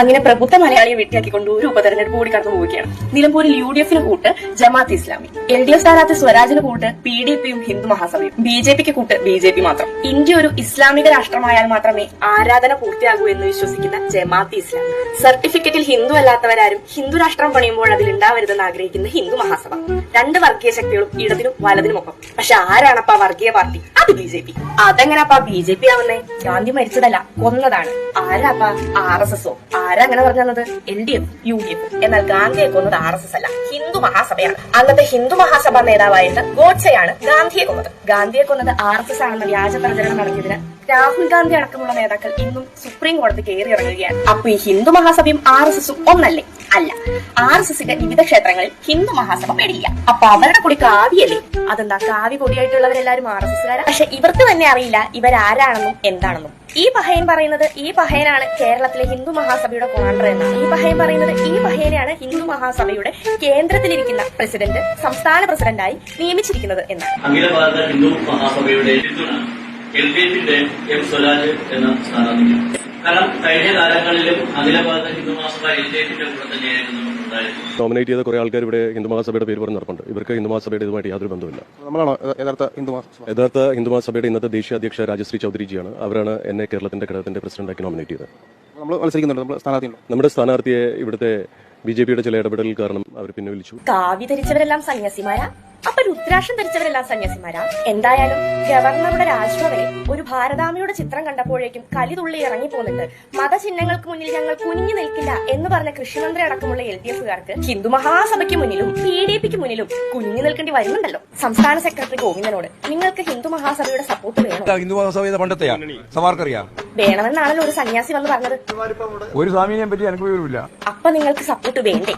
അങ്ങനെ പ്രബുദ്ധ മലയാളിയെ വെട്ടിയാക്കിക്കൊണ്ട് ഒരു ഉപതെരഞ്ഞെടുപ്പ് കൂടി കടന്നു പോവുകയാണ്. നിലമ്പൂരിൽ യു ഡി എഫിന് കൂട്ട് Jamaat Islami. L D F സ്ഥാനാർത്ഥി സ്വരാജിന് കൂട്ട് പി ഡി പിയും ഹിന്ദു മഹാസഭയും. ബി ജെ പിക്ക് കൂട്ട് ബി ജെ പി മാത്രം. ഇന്ത്യ ഒരു ഇസ്ലാമിക രാഷ്ട്രമായാൽ മാത്രമേ ആരാധന പൂർത്തിയാകൂ എന്ന് വിശ്വസിക്കുന്ന ജമാഅത്ത് ഇസ്ലാം. സർട്ടിഫിക്കറ്റിൽ ഹിന്ദു അല്ലാത്തവരാരും ഹിന്ദു രാഷ്ട്രം പണിയുമ്പോൾ അതിൽ ഉണ്ടാവരുതെന്ന് ആഗ്രഹിക്കുന്ന ഹിന്ദു മഹാസഭ. രണ്ട് വർഗീയ ശക്തികളും ഇടതിനും വലതിനുമൊപ്പം പക്ഷെ ആരാണപ്പാ വർഗീയ party? B J P. അതെങ്ങനെപ്പാ B J P ആവുന്നേ? ഗാന്ധി മരിച്ചതല്ല കൊന്നതാണ്. ആരാപ്പാ ആർ എസ് എസോ? ആരാ അങ്ങനെ പറഞ്ഞത് L D F U D F. എന്നാൽ ഗാന്ധിയെ കൊന്നത് ആർ എസ് എസ് അല്ല. ഹിന്ദു മഹാസഭയാണ്. അന്നത്തെ ഹിന്ദു മഹാസഭ നേതാവായിട്ട് ഗോഡ്സെയാണ് ഗാന്ധിയെ കൊന്നത്. ഗാന്ധിയെ കൊന്നത് ആർ എസ് എസ് ആണെന്ന വ്യാജ പ്രചരണം നടത്തിയതിന് രാഹുൽ ഗാന്ധി അടക്കമുള്ള നേതാക്കൾ ഇന്നും സുപ്രീം കോടതി കയറി ഇറങ്ങുകയാണ്. അപ്പൊ ഈ ഹിന്ദു മഹാസഭയും ആർ എസ് എസും ഒന്നല്ലേ? അല്ല ആർ എസ് എസിന്റെ വിവിധ ക്ഷേത്രങ്ങളിൽ ഹിന്ദു മഹാസഭ പെടില്ല അപ്പൊ അവരുടെ കൂടി കാവ്യല്ലേ? അതെന്താ കാവ്യ കൊടിയായിട്ടുള്ളവരെല്ലാരും ആർ എസ് എസ്കാരാ? പക്ഷെ ഇവർക്ക് തന്നെ അറിയില്ല ഇവരാരാണെന്നും എന്താണെന്നും. ഈ പഹയൻ പറയുന്നത് ഈ പഹയനാണ് കേരളത്തിലെ ഹിന്ദു മഹാസഭയുടെ കോണ്ടർ എന്നാണ്. ഈ പഹയൻ പറയുന്നത് ഈ പഹയനെയാണ് ഹിന്ദു മഹാസഭയുടെ കേന്ദ്രത്തിലിരിക്കുന്ന പ്രസിഡന്റ് സംസ്ഥാന പ്രസിഡന്റായി നിയമിച്ചിരിക്കുന്നത് എന്നാണ്. അഖില ഭാരത ഹിന്ദു മഹാസഭയുടെ എൽ ഡി എഫിന്റെ എം സ്വരാജ് എന്ന സ്ഥാനാർത്ഥിക്ക്. കാരണം കഴിഞ്ഞ കാലങ്ങളിലും അഖില ഭാരത ഹിന്ദു മഹാസഭ എൽ ഡി എഫിന്റെ കൂടെ തന്നെയായിരുന്നു നോമിനേറ്റ് ചെയ്ത കുറെ ആൾക്കാർ ഇവിടെ ഹിന്ദു മഹാസഭയുടെ പേര് പറഞ്ഞ് നടപ്പുണ്ട് ഇവർക്ക് ഹിന്ദു മഹാസഭയുടെ ഇതുമായിട്ട് യാതൊരു ബന്ധമില്ല നമ്മളാണോ? യഥാർത്ഥ ഹിന്ദു മഹാസഭ. യഥാർത്ഥ ഹിന്ദു മഹാസഭയുടെ ഇന്നത്തെ ദേശീയ അധ്യക്ഷ രാജശ്രീ ചൗധരിജിയാണ്. അവരാണ് എന്നെ കേരളത്തിന്റെ ഘടകത്തിന്റെ പ്രസിഡന്റാക്കി നോമിനേറ്റ് ചെയ്തത്. നമ്മൾ മത്സരിക്കുന്നുണ്ട്. നമ്മൾ നമ്മുടെ സ്ഥാനാർത്ഥിയെ ഇവിടുത്തെ ബി ജെ പിയുടെ ചില ഇടപെടൽ കാരണം അവർ പിൻവലിച്ചു കാവി ധരിച്ചവരെല്ലാം സന്യാസിമാരാ? അപ്പൊ രുദ്രാക്ഷം ധരിച്ചവരല്ല സന്യാസിമാരാ? എന്തായാലും ഗവർണറുടെ രാജ്ഭവനിൽ ഒരു ഭാരതാമയുടെ ചിത്രം കണ്ടപ്പോഴേക്കും കലി തുള്ളി ഇറങ്ങി പോന്നിട്ട് മതചിഹ്നങ്ങൾക്ക് മുന്നിൽ ഞങ്ങൾ കുനിഞ്ഞു നിൽക്കില്ല എന്ന് പറഞ്ഞ കൃഷിമന്ത്രി അടക്കമുള്ള എൽ ഡി എഫുകാർക്ക് ഹിന്ദു മഹാസഭയ്ക്ക് മുന്നിലും പി ഡി പിക്ക് മുന്നിലും കുനിഞ്ഞു നിൽക്കേണ്ടി വരുന്നുണ്ടല്ലോ. സംസ്ഥാന സെക്രട്ടറി ഗോവിന്ദനോട് നിങ്ങൾക്ക് ഹിന്ദു മഹാസഭയുടെ സപ്പോർട്ട് വേണോ? ഹിന്ദു മഹാസഭയുടെ പണ്ടത്തെയാ? സമാർക്കറിയാം വേണമെന്നാണല്ലോ ഒരു സന്യാസി വന്ന് പറഞ്ഞത്. ഒരു സ്വാമിനെ പറ്റി എനിക്ക് വിവരമില്ല അപ്പൊ നിങ്ങൾക്ക് സപ്പോർട്ട് വേണ്ടേ.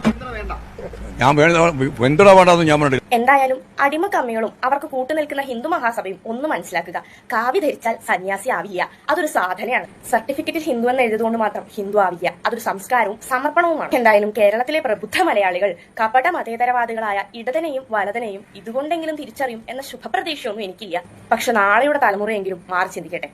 ഞാൻ വേണ്ടെന്ന് ഞാൻ എന്തായാലും അടിമക്കമ്മികളും അവർക്ക് കൂട്ടുനിൽക്കുന്ന ഹിന്ദു മഹാസഭയും ഒന്ന് മനസ്സിലാക്കുക. കാവ്യ ധരിച്ചാൽ സന്യാസി ആവില്ല. അതൊരു സാധനയാണ്. സർട്ടിഫിക്കറ്റിൽ ഹിന്ദു എന്ന് എഴുതുകൊണ്ട് മാത്രം ഹിന്ദു ആവില്ല. അതൊരു സംസ്കാരവും സമർപ്പണവുമാണ്. എന്തായാലും കേരളത്തിലെ പ്രബുദ്ധ മലയാളികൾ കപട മതേതരവാദികളായ ഇടതനെയും വലതനെയും ഇതുകൊണ്ടെങ്കിലും തിരിച്ചറിയും എന്ന ശുഭപ്രതീക്ഷയൊന്നും എനിക്കില്ല. പക്ഷെ നാളെയുടെ തലമുറയെങ്കിലും മാറി ചിന്തിക്കട്ടെ.